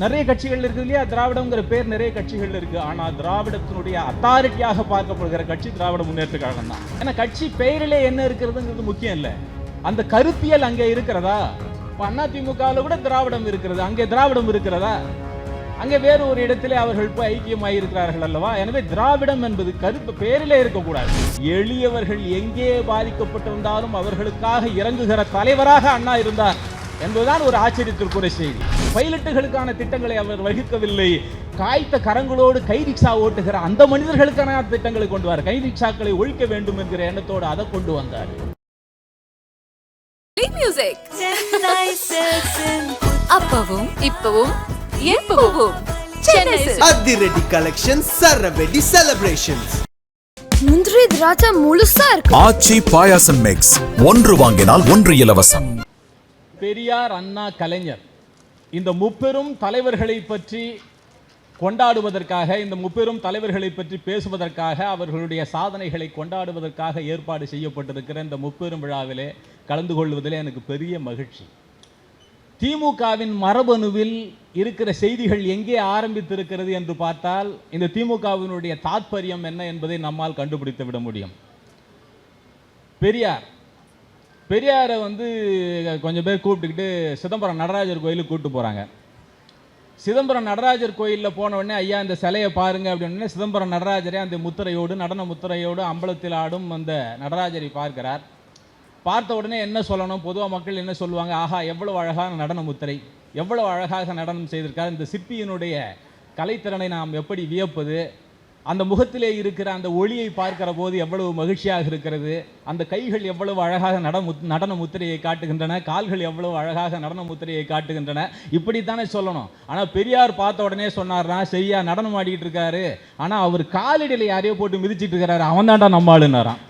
நிறைய கட்சிகள் இருக்கு இல்லையா? திராவிடங்கிற பேர் நிறைய கட்சிகள் இருக்கு. ஆனா திராவிடத்தினுடைய அத்தாரிட்டியாக பார்க்கப்படுகிற கட்சி திராவிட முன்னேற்ற கழகம் தான் ஏன்னா கட்சி பெயரிலே என்ன இருக்கிறதுங்கிறது முக்கியம் இல்ல. அந்த கருத்தியல் அங்கே இருக்கிறதா? இப்போ அதிமுகவில் கூட திராவிடம் இருக்கிறது. அங்கே திராவிடம் இருக்கிறதா? அங்கே வேறு ஒரு இடத்திலே அவர்கள் போய் ஐக்கியமாக இருக்கிறார்கள் அல்லவா? எனவே திராவிடம் என்பது கருத்து பேரிலே இருக்கக்கூடாது. எளியவர்கள் எங்கே பாதிக்கப்பட்டிருந்தாலும் அவர்களுக்காக இறங்குகிற தலைவராக அண்ணா இருந்தார். என்பதுதான் ஒரு ஆச்சரியத்திற்குரிய செய்தி. பைலட்டுகளுக்கான திட்டங்களை அவர் வகுக்கவில்லை. காய்த்த கரங்களோடு கை ரிக்ஷா ஓட்டுகிற அந்த மனிதர்களுக்கான திட்டங்களை கொண்டு வர கை ரிக்ஷாக்களை ஒழிக்க வேண்டும் என்கிற எண்ணத்தோடு அதை கொண்டு வந்தார். அப்பவும் இப்பவும் எப்பவும். அதிரடி கலெக்ஷன் சரவெடி செலிப்ரேஷன்ஸ் முந்திரி திராட்சை முழுசா இருக்கு. ஆச்சி பாயாசம் மிக்ஸ் ஒன்று வாங்கினால் ஒன்று இலவசம். பெரியார் அண்ணா கலைஞர். இந்த முப்பெரும் தலைவர்களை பற்றி கொண்டாடுவதற்காக இந்த முப்பெரும் தலைவர்களை பற்றி பேசுவதற்காக அவர்களுடைய சாதனைகளை கொண்டாடுவதற்காக ஏற்பாடு செய்யப்பட்டிருக்கிற இந்த முப்பெரும் விழாவிலே கலந்து கொள்வதில் எனக்கு பெரிய மகிழ்ச்சி. திமுகவின் மரபணுவில் இருக்கிற செய்திகள் எங்கே ஆரம்பித்திருக்கிறது என்று பார்த்தால் இந்த திமுகவினுடைய தாத்பரியம் என்ன என்பதை நம்மால் கண்டுபிடித்து விட முடியும். பெரியார் பெரியாரை வந்து கொஞ்சம் பேர் கூப்பிட்டுக்கிட்டு சிதம்பரம் நடராஜர் கோயிலுக்கு கூப்பிட்டு போகிறாங்க சிதம்பரம் நடராஜர் கோயிலில் போன உடனே ஐயா இந்த சிலையை பாருங்க அப்படின்னு சிதம்பரம் நடராஜரே அந்த முத்திரையோடு நடன முத்திரையோடு அம்பலத்தில் ஆடும் அந்த நடராஜரை பார்க்கிறார். பார்த்த உடனே என்ன சொல்லணும்? பொதுவாக மக்கள் என்ன சொல்லுவாங்க? ஆஹா எவ்வளவு அழகான நடன முத்திரை எவ்வளவு அழகாக நடனம் செய்திருக்கார். இந்த சிற்பியினுடைய கலைத்திறனை நாம் எப்படி வியப்பது அந்த முகத்திலே இருக்கிற அந்த ஒளியை பார்க்கிற போது எவ்வளவு மகிழ்ச்சியாக இருக்கிறது. அந்த கைகள் எவ்வளவு அழகாக நட நடன முத்திரையை காட்டுகின்றன. கால்கள் எவ்வளவு அழகாக நடன முத்திரையை காட்டுகின்றன. இப்படித்தானே சொல்லணும். ஆனால் பெரியார் பார்த்த உடனே சொன்னார்னா சரியா நடனம் ஆடிக்கிட்டு இருக்காரு. ஆனால் அவர் காலடியில் யாரையோ போட்டு மிதிச்சிட்டு இருக்கிறாரு. அவன் தான்டா நம்மாளுன்னாரான்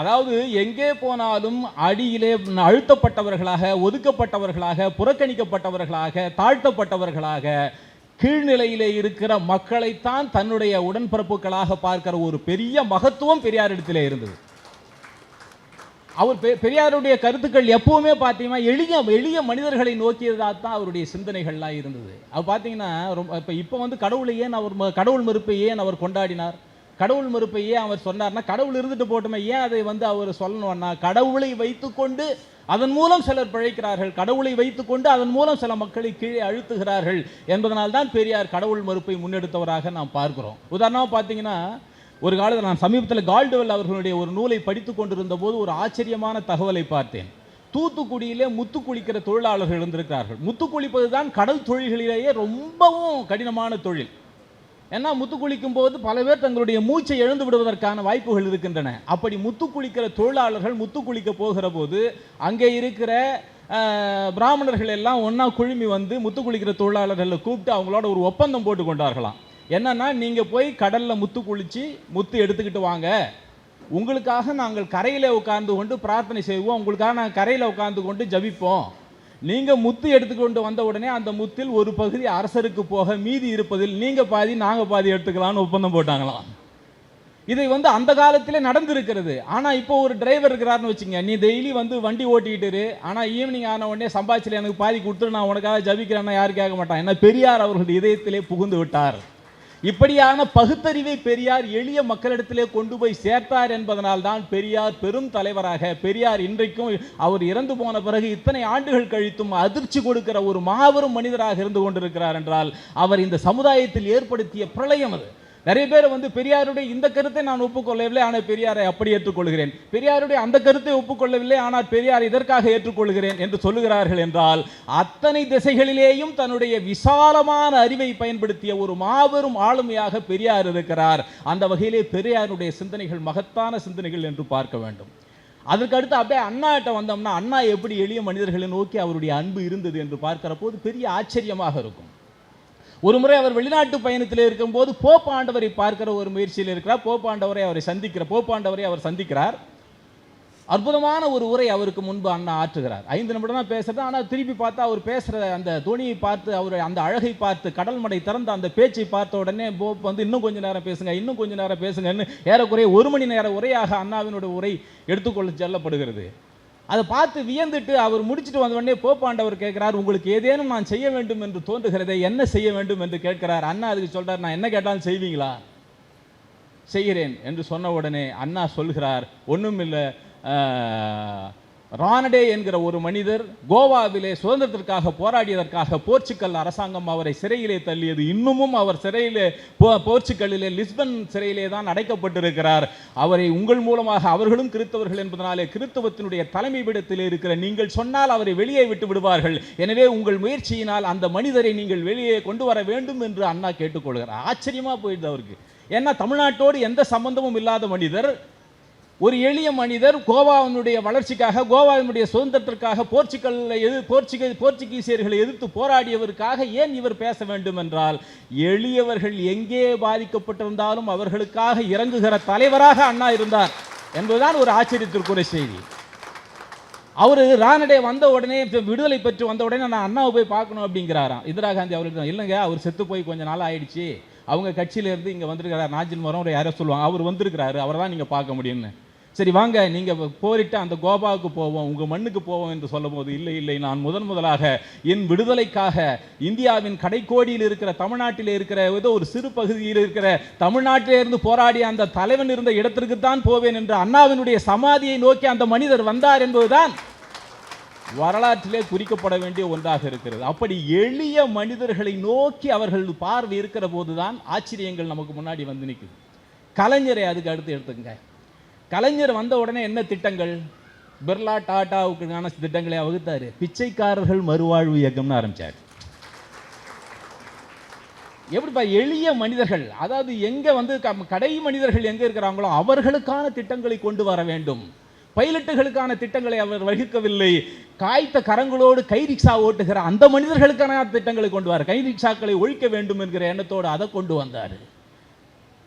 அதாவது எங்கே போனாலும் அடியிலே அழுத்தப்பட்டவர்களாக ஒதுக்கப்பட்டவர்களாக புறக்கணிக்கப்பட்டவர்களாக தாழ்த்தப்பட்டவர்களாக கீழ்நிலையிலே இருக்கிற மக்களைத்தான் தன்னுடைய உடன்பிறப்புகளாக பார்க்கிற ஒரு பெரிய மகத்துவம் பெரியாரிடத்திலே இருந்தது. அவர் பெ- பெரியாருடைய கருத்துக்கள் எப்பவுமே பார்த்தீங்கன்னா எளிய எளிய மனிதர்களை நோக்கியதாக தான் அவருடைய சிந்தனைகள்லாம் இருந்தது. அது பார்த்தீங்கன்னா ரொம்ப இப்போ இப்போ வந்து கடவுளை ஏன் அவர் ம- கடவுள் மறுப்பை ஏன் அவர் கொண்டாடினார்? கடவுள் மறுப்பை ஏன் அவர் சொன்னார்னா கடவுள் இருந்துட்டு போட்டுமே ஏன் அதை வந்து அவர் சொல்லணும்னா கடவுளை வைத்துக்கொண்டு அதன் மூலம் சிலர் பிழைக்கிறார்கள். கடவுளை வைத்துக்கொண்டு அதன் மூலம் சில மக்களை கீழே அழுத்துகிறார்கள் என்பதனால் தான் பெரியார் கடவுள் மறுப்பை முன்னெடுத்தவராக நாம் பார்க்கிறோம். உதாரணமாக பார்த்தீங்கன்னா ஒரு காலத்தில் நான் சமீபத்தில் கால்டுவெல் அவர்களுடைய ஒரு நூலை படித்து கொண்டிருந்த போது ஒரு ஆச்சரியமான தகவலை பார்த்தேன். தூத்துக்குடியிலே முத்து குளிக்கிற தொழிலாளர்கள் இருந்திருக்கிறார்கள். முத்து குளிப்பது தான் கடல் தொழில்களிலேயே ரொம்பவும் கடினமான தொழில். ஏன்னா முத்து குளிக்கும் போது பல பேர் தங்களுடைய மூச்சை எழுந்து விடுவதற்கான வாய்ப்புகள் இருக்கின்றன. அப்படி முத்து குளிக்கிற தொழிலாளர்கள் முத்து குளிக்க போகிற போது அங்கே இருக்கிற பிராமணர்கள் எல்லாம் ஒன்றா குழுமி வந்து முத்து குளிக்கிற தொழிலாளர்களை கூப்பிட்டு அவங்களோட ஒரு ஒப்பந்தம் போட்டு கொண்டார்களாம். என்னன்னா நீங்கள் போய் கடலில் முத்து குளித்து முத்து எடுத்துக்கிட்டு வாங்க. உங்களுக்காக நாங்கள் கரையில் உட்கார்ந்து கொண்டு பிரார்த்தனை செய்வோம். உங்களுக்காக நாங்கள் கரையில் உட்கார்ந்து கொண்டு ஜபிப்போம். நீங்க முத்து எடுத்துக்கொண்டு வந்த உடனே அந்த முத்தில் ஒரு பகுதி அரசருக்கு போக மீதி இருப்பதில் நீங்க பாதி நாங்க பாதி எடுத்துக்கலாம்னு ஒப்பந்தம் போட்டாங்களாம். இதை வந்து அந்த காலத்திலே நடந்திருக்கிறது. ஆனா இப்போ ஒரு டிரைவர் இருக்கிறாருன்னு வச்சுங்க நீ டெய்லி வந்து வண்டி ஓட்டிக்கிட்டு ஆனால் ஆனா ஈவினிங் ஆன உடனே சம்பாதிச்சில எனக்கு பாதி கொடுத்துரு நான் உனக்காக ஜபிக்கிறேன்னா யாரும் கேட்க மாட்டான். ஏன்னா பெரியார் அவர்கள் இதயத்திலே புகுந்து விட்டார். இப்படியான பகுத்தறிவை பெரியார் எளிய மக்களிடத்திலே கொண்டு போய் சேர்த்தார் என்பதனால் தான் பெரியார் பெரும் தலைவராக பெரியார் இன்றைக்கும் அவர் இறந்து போன பிறகு இத்தனை ஆண்டுகள் கழித்தும் அதிர்ச்சி கொடுக்கிற ஒரு மாபெரும் மனிதராக இருந்து கொண்டிருக்கிறார் என்றால் அவர் இந்த சமுதாயத்தில் ஏற்படுத்திய பிரளயம் அது. நிறைய பேர் வந்து பெரியாருடைய இந்த கருத்தை நான் ஒப்புக்கொள்ளவில்லை ஆனால் பெரியாரை அப்படி ஏற்றுக்கொள்கிறேன். பெரியாருடைய அந்த கருத்தை ஒப்புக்கொள்ளவில்லை ஆனால் பெரியார் இதற்காக ஏற்றுக்கொள்கிறேன் என்று சொல்லுகிறார்கள் என்றால் அத்தனை திசைகளிலேயும் தன்னுடைய விசாலமான அறிவை பயன்படுத்திய ஒரு மாபெரும் ஆளுமையாக பெரியார் இருக்கிறார். அந்த வகையிலே பெரியாருடைய சிந்தனைகள் மகத்தான சிந்தனைகள் என்று பார்க்க வேண்டும். அதற்கு அடுத்து அப்படியே அண்ணாட்ட வந்தோம்னா அண்ணா எப்படி எளிய மனிதர்களை நோக்கி அவருடைய அன்பு இருந்தது என்று பார்க்கிற போது பெரிய ஆச்சரியமாக இருக்கும். ஒரு முறை அவர் வெளிநாட்டு பயணத்தில் இருக்கும்போது போப்பாண்டவரை பார்க்கிற ஒரு முயற்சியில் இருக்கிறார். போப்பாண்டவரை அவரை சந்திக்கிற போப்பாண்டவரை அவர் சந்திக்கிறார். அற்புதமான ஒரு உரை அவருக்கு முன்பு அண்ணா ஆற்றுகிறார். ஐந்து நிமிடம் தான் பேசுறது ஆனால் திருப்பி பார்த்தா அவர் பேசுகிற அந்த துணியை பார்த்து அவர் அந்த அழகை பார்த்து கடல் மடை திறந்த அந்த பேச்சை பார்த்த உடனே போப் வந்து இன்னும் கொஞ்ச நேரம் பேசுங்க இன்னும் கொஞ்ச நேரம் பேசுங்கன்னு ஏறக்குறைய ஒரு மணி நேர உரையாக அண்ணாவினுடைய உரை எடுத்துக்கொள்ள செல்லப்படுகிறது. அதை பார்த்து வியந்துட்டு அவர் முடிச்சுட்டு வந்த உடனே போப்பாண்டவர் கேட்கிறார் உங்களுக்கு ஏதேனும் நான் செய்ய வேண்டும் என்று தோன்றுகிறதே என்ன செய்ய வேண்டும் என்று கேட்கிறார். அண்ணா அதுக்கு சொல்றார் நான் என்ன கேட்டாலும் செய்வீங்களா? செய்கிறேன் என்று சொன்ன உடனே அண்ணா சொல்கிறார் ஒன்றும் இல்லை ரானடே என்கிற ஒரு மனிதர் கோவாவிலே சுதந்திரத்திற்காக போராடியதற்காக போர்ச்சுகல் அரசாங்கம் அவரை சிறையிலே தள்ளியது. இன்னமும் அவர் சிறையிலே போர்ச்சுக்கல்லிலே லிஸ்பன் சிறையிலே தான் அடைக்கப்பட்டிருக்கிறார். அவரை உங்கள் மூலமாக அவர்களும் கிறித்தவர்கள் என்பதனாலே கிறிஸ்தவத்தினுடைய தலைமை பீடத்திலே இருக்கிற நீங்கள் சொன்னால் அவரை வெளியே விட்டு விடுவார்கள். எனவே உங்கள் முயற்சியினால் அந்த மனிதரை நீங்கள் வெளியே கொண்டு வர வேண்டும் என்று அண்ணா கேட்டுக்கொள்கிறார். ஆச்சரியமா போயிடுது அவருக்கு. ஏன்னா தமிழ்நாட்டோடு எந்த சம்பந்தமும் இல்லாத மனிதர் ஒரு எளிய மனிதர் கோவாவினுடைய வளர்ச்சிக்காக கோவாவினுடைய சுதந்திரத்திற்காக போர்ச்சுகல் எது போர்ச்சுகல் போர்ச்சுகீசியர்களை எதிர்த்து போராடியவருக்காக ஏன் இவர் பேச வேண்டும் என்றால் எளியவர்கள் எங்கே பாதிக்கப்பட்டிருந்தாலும் அவர்களுக்காக இறங்குகிற தலைவராக அண்ணா இருந்தார் என்பதுதான் ஒரு ஆச்சரியத்திற்குரிய செய்தி. அவர் ராணடே வந்த உடனே விடுதலை பெற்று வந்த உடனே நான் அண்ணாவை போய் பார்க்கணும் அப்படிங்கிறாராம். இந்திரா காந்தி அவருக்கு இல்லைங்க அவர் செத்து போய் கொஞ்ச நாள் ஆயிடுச்சு. அவங்க கட்சியிலேருந்து இங்கே வந்திருக்கிறார். நாஜின் மரம் யாரோ சொல்லுவாங்க. அவர் வந்திருக்கிறாரு. அவர் தான் நீங்கள் பார்க்க முடியும்னு. சரி வாங்க நீங்கள் போரிட்டு அந்த கோபாவுக்கு போவோம் உங்கள் மண்ணுக்கு போவோம் என்று சொல்லும்போது இல்லை இல்லை நான் முதன் முதலாக என் விடுதலைக்காக இந்தியாவின் கடைக்கோடியில் இருக்கிற தமிழ்நாட்டில் இருக்கிற ஏதோ ஒரு சிறு பகுதியில் இருக்கிற தமிழ்நாட்டிலிருந்து போராடிய அந்த தலைவன் இருந்த இடத்திற்கு தான் போவேன் என்று அண்ணாவினுடைய சமாதியை நோக்கி அந்த மனிதர் வந்தார் என்பதுதான் வரலாற்றிலே குறிக்கப்பட வேண்டிய ஒன்றாக இருக்கிறது. அப்படி எளிய மனிதர்களை நோக்கி அவர்கள் பார்வை இருக்கிற போதுதான் ஆச்சரியங்கள் நமக்கு முன்னாடி வந்து நிற்குது. கலைஞரை அதுக்கு அடுத்து எடுத்துங்க கலைஞர் வந்த உடனே என்ன திட்டங்கள்? பிர்லா டாட்டாவுக்கான திட்டங்களை வகுத்தார். பிச்சைக்காரர்கள் மறுவாழ்வு இயக்கம்னு ஆரம்பித்தார் எப்படிப்பா எளிய மனிதர்கள் அதாவது எங்கே வந்து க- கடை மனிதர்கள் எங்கே இருக்கிறாங்களோ அவர்களுக்கான திட்டங்களை கொண்டு வர வேண்டும். பைலட்டுகளுக்கான திட்டங்களை அவர் வகுக்கவில்லை. காய்த்த கரங்களோடு கை ரிக்ஷா ஓட்டுகிற அந்த மனிதர்களுக்கான திட்டங்களை கொண்டு வர கை ரிக்ஷாக்களை ஒழிக்க வேண்டும் என்கிற எண்ணத்தோடு அதை கொண்டு வந்தார்.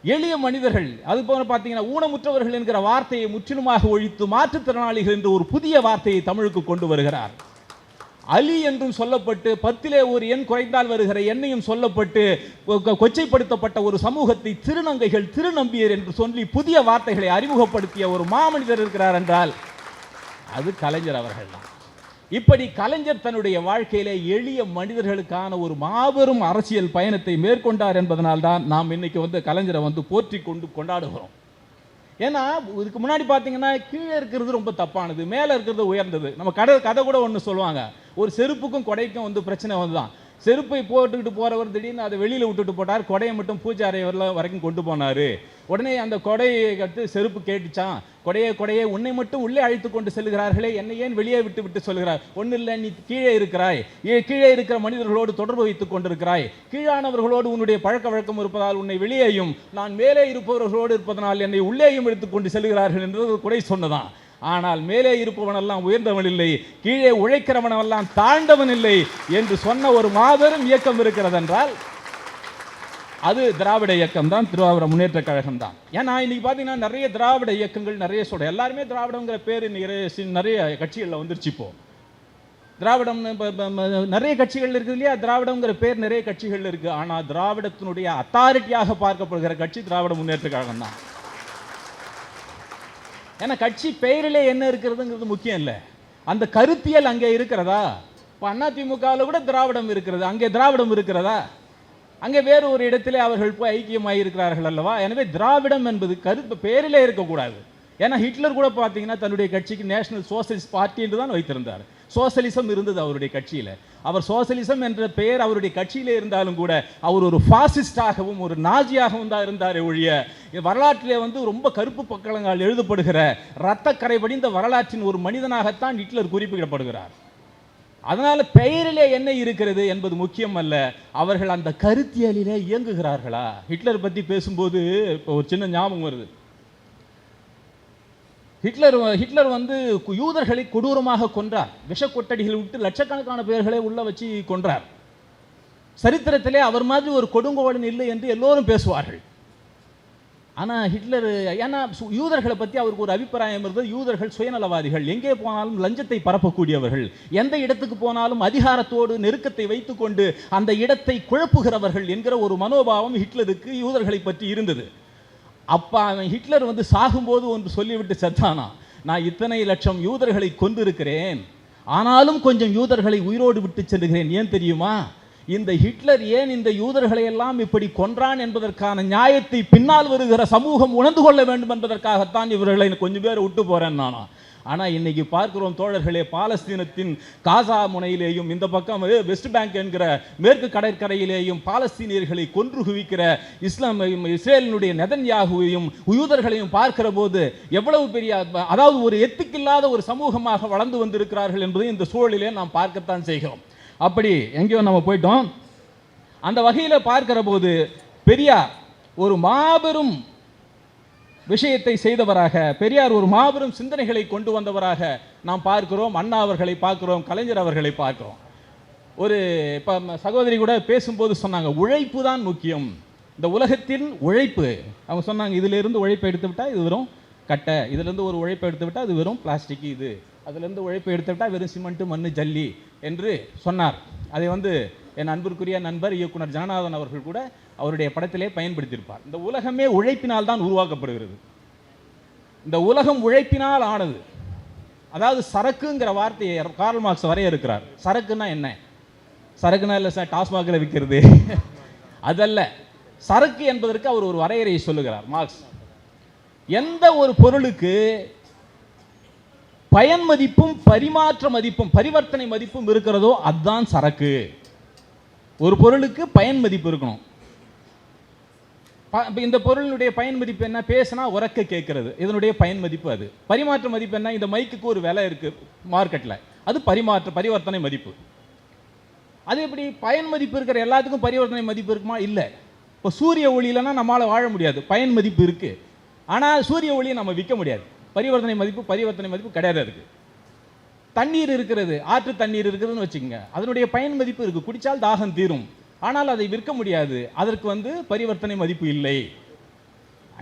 எளிய மனிதர்கள் அது போல பார்த்தீங்கன்னா ஊனமுற்றவர்கள் என்கிற வார்த்தையை முற்றிலுமாக ஒழித்து மாற்றுத்திறனாளிகள் என்று ஒரு புதிய வார்த்தையை தமிழுக்கு கொண்டு வருகிறார். அலி என்றும் சொல்லப்பட்டு பத்திலே ஒரு எண் குறைந்தால் வருகிற எண்ணையும் சொல்லப்பட்டு கொ- கொச்சைப்படுத்தப்பட்ட ஒரு சமூகத்தை திருநங்கைகள் திருநம்பியர் என்று சொல்லி புதிய வார்த்தைகளை அறிமுகப்படுத்திய ஒரு மாமனிதர் இருக்கிறார் என்றால் அது கலைஞர் அவர்கள் தான் இப்படி கலைஞர் தன்னுடைய வாழ்க்கையிலே எளிய மனிதர்களுக்கான ஒரு மாபெரும் அரசியல் பயணத்தை மேற்கொண்டார் என்பதனால் தான் நாம் இன்னைக்கு வந்து கலைஞரை வந்து போற்றி கொண்டு கொண்டாடுகிறோம். ஏன்னா இதுக்கு முன்னாடி பார்த்தீங்கன்னா கீழே இருக்கிறது ரொம்ப தப்பானது மேலே இருக்கிறது உயர்ந்தது. நம்ம கடை கதை கூட ஒன்று சொல்லுவாங்க. ஒரு செருப்புக்கும் கொடைக்கும் வந்து பிரச்சனை வந்துதான். செருப்பை போட்டுக்கிட்டு போறவர் திடீர்னு அதை வெளியில் விட்டுட்டு போட்டார் கொடையை மட்டும் பூஜை அறை வரைக்கும் கொண்டு போனார். உடனே அந்த கொடையை கட்டு செருப்பு கேட்டுச்சான் கொடையே கொடையே உன்னை மட்டும் உள்ளே அழைத்து கொண்டு செல்கிறார்களே என்னை ஏன் வெளியே விட்டு விட்டு சொல்கிறார் ஒன்றும் இல்லை நீ கீழே இருக்கிறாய். ஏ- கீழே இருக்கிற மனிதர்களோடு தொடர்பு வைத்துக் கொண்டிருக்கிறாய். கீழானவர்களோடு உன்னுடைய பழக்க வழக்கம் இருப்பதால் உன்னை வெளியேயும் நான் மேலே இருப்பவர்களோடு இருப்பதனால் என்னை உள்ளேயும் எடுத்துக்கொண்டு செல்கிறார்கள் என்று குறை சொன்னதான் ஆனால் மேலே இருப்பவனெல்லாம் உயர்ந்தவன் இல்லை கீழே உழைக்கிறவனெல்லாம் தாழ்ந்தவன் இல்லை என்று சொன்ன ஒரு மாபெரும் இயக்கம் இருக்கிறதென்றால் அது திராவிட இயக்கம் தான் திருவாவூர முன்னேற்ற கழகம் தான். ஏன்னா இன்னைக்கு பார்த்தீங்கன்னா நிறைய திராவிட இயக்கங்கள் நிறைய சொல்கிறேன் எல்லாருமே திராவிடங்கிற பேர் நிறைய நிறைய கட்சிகளில் வந்துருச்சு இப்போ. திராவிடம் நிறைய கட்சிகள் இருக்குது இல்லையா? திராவிடங்கிற பேர் நிறைய கட்சிகள் இருக்கு. ஆனால் திராவிடத்தினுடைய அத்தாரிட்டியாக பார்க்கப்படுகிற கட்சி திராவிட முன்னேற்ற கழகம் தான். ஏன்னா கட்சி பெயரிலே என்ன இருக்கிறதுங்கிறது முக்கியம் இல்லை. அந்த கருத்தியல் அங்கே இருக்கிறதா? இப்போ அதிமுகவில் கூட திராவிடம் இருக்கிறது. அங்கே திராவிடம் இருக்கிறதா? அங்கே வேறு ஒரு இடத்திலே அவர்கள் போய் ஐக்கியமாக இருக்கிறார்கள் அல்லவா? எனவே திராவிடம் என்பது கருத்து பேரிலே இருக்கக்கூடாது. ஏன்னா ஹிட்லர் கூட பார்த்தீங்கன்னா தன்னுடைய கட்சிக்கு நேஷனல் சோசலிஸ்ட் பார்ட்டி என்று தான் வைத்திருந்தார். சோசலிசம் இருந்தது அவருடைய கட்சியில். அவர் சோசலிசம் என்ற பெயர் அவருடைய கட்சியிலே இருந்தாலும் கூட அவர் ஒரு ஃபாசிஸ்டாகவும் ஒரு நாஜியாகவும் தான் இருந்தார் ஒழிய வரலாற்றிலே வந்து ரொம்ப கருப்பு பக்கங்கள் எழுதப்படுகிற இரத்த கரை படிந்த வரலாற்றின் ஒரு மனிதனாகத்தான் ஹிட்லர் குறிப்பிடப்படுகிறார். அதனால பெயரிலே என்ன இருக்கிறது என்பது முக்கியம் அல்ல அவர்கள் அந்த கருத்தியலிலே இயங்குகிறார்களா? ஹிட்லர் பத்தி பேசும்போது இப்போ ஒரு சின்ன ஞாபகம் வருது. ஹிட்லர் ஹிட்லர் வந்து யூதர்களை கொடூரமாக கொன்றார். விஷ கொட்டடிகள் விட்டு லட்சக்கணக்கான பேர்களை உள்ள வச்சு கொன்றார். சரித்திரத்திலே அவர் மாதிரி ஒரு கொடுங்கோலன் இல்லை என்று எல்லோரும் பேசுவார்கள். ஆனால் ஹிட்லர் ஏன்னா யூதர்களை பற்றி அவருக்கு ஒரு அபிப்பிராயம் இருந்தது யூதர்கள் சுயநலவாதிகள். எங்கே போனாலும் லஞ்சத்தை பரப்பக்கூடியவர்கள். எந்த இடத்துக்கு போனாலும் அதிகாரத்தோடு நெருக்கத்தை வைத்துக்கொண்டு அந்த இடத்தை குழப்புகிறவர்கள் என்கிற ஒரு மனோபாவம் ஹிட்லருக்கு யூதர்களை பற்றி இருந்தது. அப்பா அவன் ஹிட்லர் வந்து சாகும்போது ஒன்று சொல்லிவிட்டு செத்தானா நான் இத்தனை லட்சம் யூதர்களை கொண்டிருக்கிறேன் ஆனாலும் கொஞ்சம் யூதர்களை உயிரோடு விட்டு செல்கிறேன். ஏன் தெரியுமா? இந்த ஹிட்லர் ஏன் இந்த யூதர்களை எல்லாம் இப்படி கொன்றான் என்பதற்கான நியாயத்தை பின்னால் வருகிற சமூகம் உணர்ந்து கொள்ள வேண்டும் என்பதற்காகத்தான் இவர்களை கொஞ்சம் பேர் விட்டு போகிறேன் நானா. ஆனால் இன்னைக்கு பார்க்கிறோம் தோழர்களே பாலஸ்தீனத்தின் காசா முனையிலேயும் இந்த பக்கம் வெஸ்ட் பேங்க் என்கிற மேற்கு கடற்கரையிலேயும் பாலஸ்தீனியர்களை கொன்று குவிக்கிற இஸ்லாம் இஸ்ரேலினுடைய நெதன்யாகுவையும் யூதர்களையும் பார்க்கிற போது எவ்வளவு பெரிய அதாவது ஒரு எத்துக்கில்லாத ஒரு சமூகமாக வளர்ந்து வந்திருக்கிறார்கள் என்பதை இந்த சூழலிலே நாம் பார்க்கத்தான் செய்கிறோம். அப்படி எங்கேயோ நம்ம போயிட்டோம். அந்த வகையில் பார்க்கிற போது பெரியார் ஒரு மாபெரும் விஷயத்தை செய்தவராக பெரியார் ஒரு மாபெரும் சிந்தனைகளை கொண்டு வந்தவராக நாம் பார்க்கிறோம் அண்ணா அவர்களை பார்க்கிறோம் கலைஞர் அவர்களை பார்க்கிறோம். ஒரு இப்போ சகோதரி கூட பேசும்போது சொன்னாங்க உழைப்பு தான் முக்கியம். இந்த உலகத்தின் உழைப்பு. அவங்க சொன்னாங்க இதிலிருந்து உழைப்பை எடுத்து விட்டால் இது வெறும் கட்டை இதிலிருந்து ஒரு உழைப்பை எடுத்து விட்டால் அது வெறும் பிளாஸ்டிக் இது. அதுலேருந்து உழைப்பை எடுத்து விட்டால் வெறும் சிமெண்ட்டு மண்ணு ஜல்லி. என்று சொன்னார். அதை வந்து என் அன்பிற்குரிய நண்பர் இயக்குனர் ஜனநாதன் அவர்கள் கூட அவருடைய படத்திலே பயன்படுத்தியிருப்பார். இந்த உலகமே உழைப்பினால் தான் உருவாக்கப்படுகிறது. இந்த உலகம் உழைப்பினால் ஆனது. அதாவது சரக்குங்கிற வார்த்தையை கார்ல் மார்க்ஸ் வரைய இருக்கிறார் சரக்குன்னா என்ன? சரக்குனா இல்லை சார் டாஸ்மாகில் விற்கிறது. அதல்ல. சரக்கு என்பதற்கு அவர் ஒரு வரையறையை சொல்லுகிறார் மார்க்ஸ் எந்த ஒரு பொருளுக்கு பயன் மதிப்பும் பரிமாற்ற மதிப்பும் பரிவர்த்தனை மதிப்பும் இருக்கிறதோ அதுதான் சரக்கு. ஒரு பொருளுக்கு பயன் மதிப்பு இருக்கணும். இந்த பொருளினுடைய பயன் மதிப்பு என்ன? பேசினா உறக்க கேட்கறது. இதனுடைய பயன் மதிப்பு அது. பரிமாற்ற மதிப்பு என்ன? இந்த மைக்குக்கு ஒரு விலை இருக்கு மார்க்கெட்டில் அது பரிமாற்ற பரிவர்த்தனை மதிப்பு. அது எப்படி? பயன் மதிப்பு இருக்கிற எல்லாத்துக்கும் பரிவர்த்தனை மதிப்பு இருக்குமா? இல்லை. இப்போ சூரிய ஒளியிலன்னா நம்மளால் வாழ முடியாது. பயன் மதிப்பு இருக்குது ஆனால் சூரிய ஒளியை நம்ம விற்க முடியாது. பரிவர்த்தனை மதிப்பு பரிவர்த்தனை மதிப்பு கிடையாது அதுக்கு. தண்ணீர் இருக்கிறது ஆற்று தண்ணீர் இருக்குதுன்னு வச்சுக்கோங்க. அதனுடைய பயன் மதிப்பு இருக்குது குடித்தால் தாகம் தீரும். ஆனால் அதை விற்க முடியாது. அதற்கு வந்து பரிவர்த்தனை மதிப்பு இல்லை.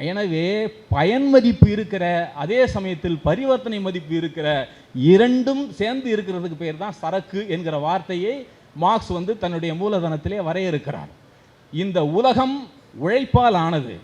எனவே பயன் மதிப்பு இருக்கிற அதே சமயத்தில் பரிவர்த்தனை மதிப்பு இருக்கிற இரண்டும் சேர்ந்து இருக்கிறதுக்கு பேர் தான் சரக்கு என்கிற வார்த்தையை மார்க்ஸ் வந்து தன்னுடைய மூலதனத்திலே வரையறுக்கிறார். இந்த உலகம் உழைப்பால் ஆனது.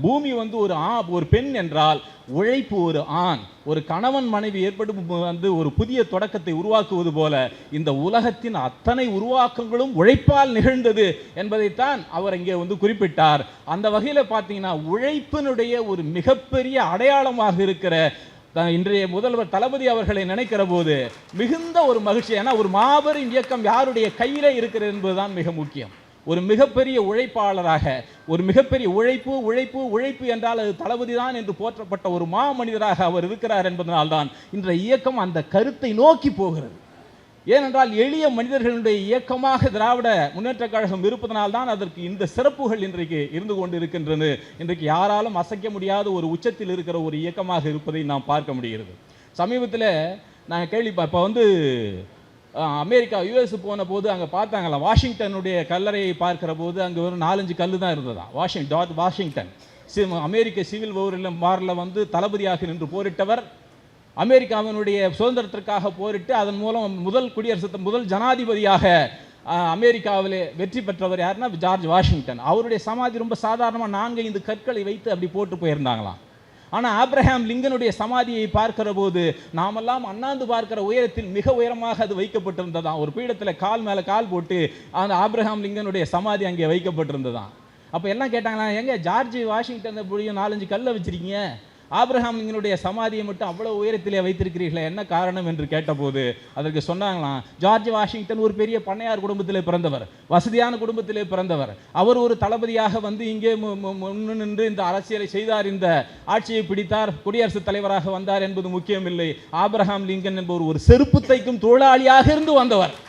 பூமி வந்து ஒரு ஆ ஒரு பெண் என்றால் உழைப்பு ஒரு ஆண். ஒரு கணவன் மனைவி ஏற்படும் வந்து ஒரு புதிய தொடக்கத்தை உருவாக்குவது போல இந்த உலகத்தின் அத்தனை உருவாக்கங்களும் உழைப்பால் நிகழ்ந்தது என்பதைத்தான் அவர் இங்கே வந்து குறிப்பிட்டார். அந்த வகையில் பார்த்தீங்கன்னா உழைப்பினுடைய ஒரு மிகப்பெரிய அடையாளமாக இருக்கிற த- இன்றைய முதல்வர் தளபதி அவர்களை நினைக்கிற போது மிகுந்த ஒரு மகிழ்ச்சி. ஏன்னா ஒரு மாபெரும் இயக்கம் யாருடைய கையிலே இருக்கிறது என்பதுதான் மிக முக்கியம். ஒரு மிகப்பெரிய உழைப்பாளராக ஒரு மிகப்பெரிய உழைப்பு உழைப்பு உழைப்பு என்றால் அது தளபதி தான் என்று போற்றப்பட்ட ஒரு மா மனிதராக அவர் இருக்கிறார் என்பதனால்தான் இன்றைய இயக்கம் அந்த கருத்தை நோக்கி போகிறது. ஏனென்றால் எளிய மனிதர்களுடைய இயக்கமாக திராவிட முன்னேற்ற கழகம் இருப்பதனால்தான் அதற்கு இந்த சிறப்புகள் இன்றைக்கு இருந்து கொண்டு இருக்கின்றது இன்றைக்கு யாராலும் அசைக்க முடியாத ஒரு உச்சத்தில் இருக்கிற ஒரு இயக்கமாக இருப்பதை நாம் பார்க்க முடிகிறது. சமீபத்தில் நாங்கள் கேள்விப்பா இப்போ வந்து அமெரிக்கா யூஎஸ் போன போது அங்கே பார்த்தாங்களா வாஷிங்டனுடைய கல்லறையை பார்க்கிற போது அங்கே ஒரு நாலஞ்சு கல்லு தான் இருந்ததா? Washing George Washington. சி அமெரிக்க சிவில் வாரில் வாரில் வந்து தளபதியாக நின்று போரிட்டவர். அமெரிக்காவினுடைய சுதந்திரத்திற்காக போரிட்டு அதன் மூலம் முதல் குடியரசு முதல் ஜனாதிபதியாக அமெரிக்காவில் வெற்றி பெற்றவர் யாருன்னா ஜார்ஜ் வாஷிங்டன். அவருடைய சமாதி ரொம்ப சாதாரணமாக நான்கு ஐந்து கற்களை வைத்து அப்படி போட்டு போயிருந்தாங்களாம். ஆனால் ஆப்ரஹாம் லிங்கனுடைய சமாதியை பார்க்கிற போது நாமெல்லாம் அண்ணாந்து பார்க்கிற உயரத்தில் மிக உயரமாக அது வைக்கப்பட்டிருந்ததாம். ஒரு பீடத்தில் கால் மேலே கால் போட்டு அந்த ஆப்ரஹாம் லிங்கனுடைய சமாதி அங்கே வைக்கப்பட்டிருந்ததாம். அப்போ எல்லாம் கேட்டாங்களா எங்கே ஜார்ஜ் வாஷிங்டன் புரியும் நாலஞ்சு கல்லை வச்சிருக்கீங்க? ஆப்ரஹாம் லிங்கனுடைய சமாதியை மட்டும் அவ்வளோ உயரத்திலே வைத்திருக்கிறீர்களே என்ன காரணம் என்று கேட்டபோது அதற்கு சொன்னாங்களாம் ஜார்ஜ் வாஷிங்டன் ஒரு பெரிய பண்ணையார் குடும்பத்திலே பிறந்தவர் வசதியான குடும்பத்திலே பிறந்தவர். அவர் ஒரு தளபதியாக வந்து இங்கே மு- மு- முன்னு நின்று இந்த அரசியலை செய்தார். இந்த ஆட்சியை பிடித்தார். குடியரசுத் தலைவராக வந்தார் என்பது முக்கியமில்லை. ஆப்ரஹாம் லிங்கன் என்பவர் ஒரு செருப்பு தைக்கும் தொழிலாளியாக இருந்து வந்தவர்.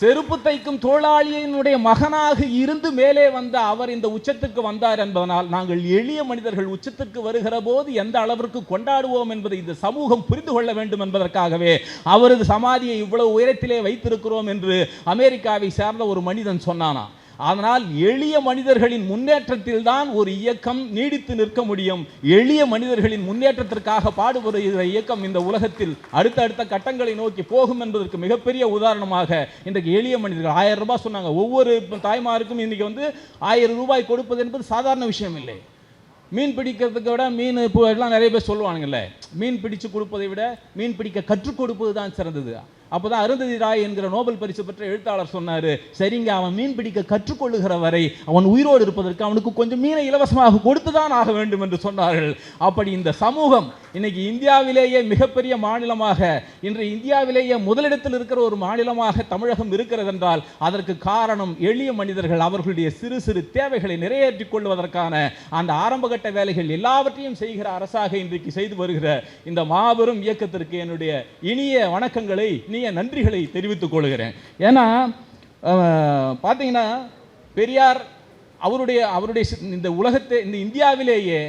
செருப்பு தைக்கும் தொழிலாளியினுடைய மகனாக இருந்து மேலே வந்த அவர் இந்த உச்சத்துக்கு வந்தார் என்பதனால் நாங்கள் எளிய மனிதர்கள் உச்சத்துக்கு வருகிற போது எந்த அளவிற்கு கொண்டாடுவோம் என்பதை இந்த சமூகம் புரிந்து கொள்ள வேண்டும் என்பதற்காகவே அவரது சமாதியை இவ்வளவு உயரத்திலே வைத்திருக்கிறோம் என்று அமெரிக்காவை சேர்ந்த ஒரு மனிதன் சொன்னானா அதனால் எளிய மனிதர்களின் முன்னேற்றத்தில் தான் ஒரு இயக்கம் நீடித்து நிற்க முடியும். எளிய மனிதர்களின் முன்னேற்றத்திற்காக பாடுபடுகிற இயக்கம் இந்த உலகத்தில் அடுத்தடுத்த கட்டங்களை நோக்கி போகும் என்பதற்கு மிகப்பெரிய உதாரணமாக இன்றைக்கு எளிய மனிதர்கள் ஆயிரம் ரூபாய் சொன்னாங்க. ஒவ்வொரு தாய்மாருக்கும் இன்னைக்கு வந்து ஆயிரம் ரூபாய் கொடுப்பது என்பது சாதாரண விஷயம் இல்லை. மீன் பிடிக்கிறதுக்கு விட மீன் இப்போ எல்லாம் நிறைய பேர் சொல்லுவானுங்கல்ல. மீன் பிடிச்சு கொடுப்பதை விட மீன் பிடிக்க கற்றுக் கொடுப்பது தான் சிறந்தது. அப்போதான் அருந்ததி ராய் என்கிற நோபல் பரிசு பெற்ற எழுத்தாளர் சொன்னார் சரிங்க அவன் மீன் பிடிக்க கற்றுக்கொள்ளுகிற வரை அவன் உயிரோடு இருப்பதற்கு அவனுக்கு கொஞ்சம் மீனை இலவசமாக கொடுத்துதான் ஆக வேண்டும் என்று சொன்னார்கள். அப்படி இந்த சமூகம் இன்னைக்கு இந்தியாவிலேயே மிகப்பெரிய மாநிலமாக இன்று இந்தியாவிலேயே முதலிடத்தில் இருக்கிற ஒரு மாநிலமாக தமிழகம் இருக்கிறது என்றால் அதற்கு காரணம் எளிய மனிதர்கள் அவர்களுடைய சிறு சிறு தேவைகளை நிறைவேற்றிக் கொள்வதற்கான அந்த ஆரம்பகட்ட வேலைகள் எல்லாவற்றையும் செய்கிற அரசாக இன்றைக்கு செய்து வருகிற இந்த மாபெரும் இயக்கத்திற்கு என்னுடைய இனிய வணக்கங்களை இனிய நன்றிகளை தெரிவித்துக் கொள்கிறேன். ஏன்னா பார்த்தீங்கன்னா பெரியார் அவருடைய அவருடைய இந்த உலகத்தை இந்த இந்தியாவிலேயே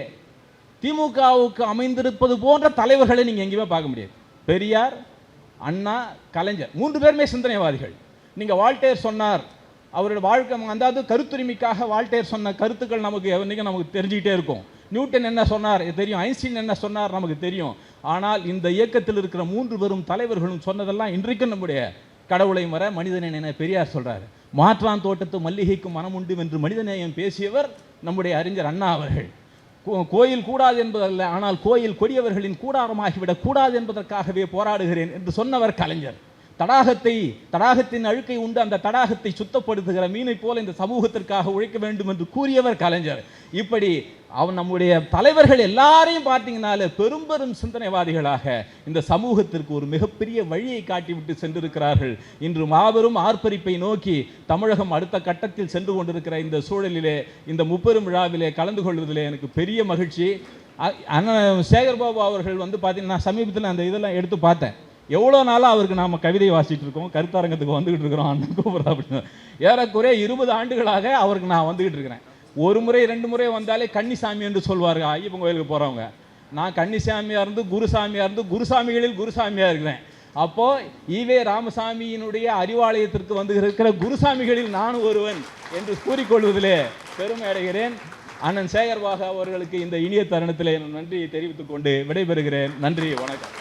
திமுகவுக்கு அமைந்திருப்பது போன்ற தலைவர்களை நீங்கள் எங்கேயுமே பார்க்க முடியாது. பெரியார் அண்ணா கலைஞர் மூன்று பேருமே சிந்தனைவாதிகள். நீங்கள் வால்டேர் சொன்னார் அவருடைய வாழ்க்கை அதாவது கருத்துரிமைக்காக வால்டேர் சொன்ன கருத்துக்கள் நமக்கு என்றைக்கும் நமக்கு தெரிஞ்சுக்கிட்டே இருக்கும். நியூட்டன் என்ன சொன்னார்? தெரியும். ஐன்ஸ்டீன் என்ன சொன்னார்? நமக்கு தெரியும். ஆனால் இந்த இயக்கத்தில் இருக்கிற மூன்று பெரும் தலைவர்களும் சொன்னதெல்லாம் இன்றைக்கும் நம்முடைய கடவுளை மற மனிதனை என பெரியார் சொல்கிறார் மாற்றான் தோட்டத்து மல்லிகைக்கும் மனமுண்டு என்று மனிதநேயம் பேசியவர் நம்முடைய அறிஞர் அண்ணா அவர்கள். கோயில் கூடாது என்பதல்ல ஆனால் கோயில் கொடியவர்களின் கூடாரமாகிவிடக் கூடாது என்பதற்காகவே போராடுகிறேன் என்று சொன்னவர் கலைஞர். தடாகத்தை தடாகத்தின் அழுக்கை உண்டு. அந்த தடாகத்தை சுத்தப்படுத்துகிற மீனை போல இந்த சமூகத்திற்காக உழைக்க வேண்டும் என்று கூறியவர் கலைஞர். இப்படி அவன் நம்முடைய தலைவர்கள் எல்லாரையும் பார்த்தீங்கனால பெரும் பெரும் சிந்தனைவாதிகளாக இந்த சமூகத்திற்கு ஒரு மிகப்பெரிய வழியை காட்டிவிட்டு சென்றிருக்கிறார்கள். இன்று மாபெரும் ஆர்ப்பரிப்பை நோக்கி தமிழகம் அடுத்த கட்டத்தில் சென்று கொண்டிருக்கிற இந்த சூழலிலே இந்த முப்பெரும் விழாவிலே கலந்து கொள்வதிலே எனக்கு பெரிய மகிழ்ச்சி. அண்ணன் சேகர்பாபு அவர்கள் வந்து பார்த்தீங்கன்னா சமீபத்தில் அந்த இதெல்லாம் எடுத்து பார்த்தேன். எவ்வளோ நாளாக அவருக்கு நாம் கவிதை வாசிட்டு இருக்கோம் கருத்தரங்கத்துக்கு வந்துகிட்டு இருக்கிறோம் அந்த கூப்பிட்றா அப்படின்னு. ஏறக்குறைய இருபது ஆண்டுகளாக அவருக்கு நான் வந்துகிட்டு இருக்கிறேன். ஒரு முறை ரெண்டு முறை வந்தாலே கன்னிசாமி என்று சொல்வார்கள் ஐயப்பன் கோயிலுக்கு போகிறவங்க நான் கன்னிசாமியாக இருந்து குருசாமியாக இருந்து குருசாமிகளில் குருசாமியாக இருக்கிறேன். அப்போது ஈவே ராமசாமியினுடைய அறிவாலயத்திற்கு வந்து இருக்கிற குருசாமிகளில் நான் ஒருவன் என்று கூறிக்கொள்வதிலே பெருமை அடைகிறேன். அண்ணன் சேகர்பாக அவர்களுக்கு இந்த இனிய தருணத்தில் நன்றியை தெரிவித்துக் கொண்டு விடைபெறுகிறேன். நன்றி வணக்கம்.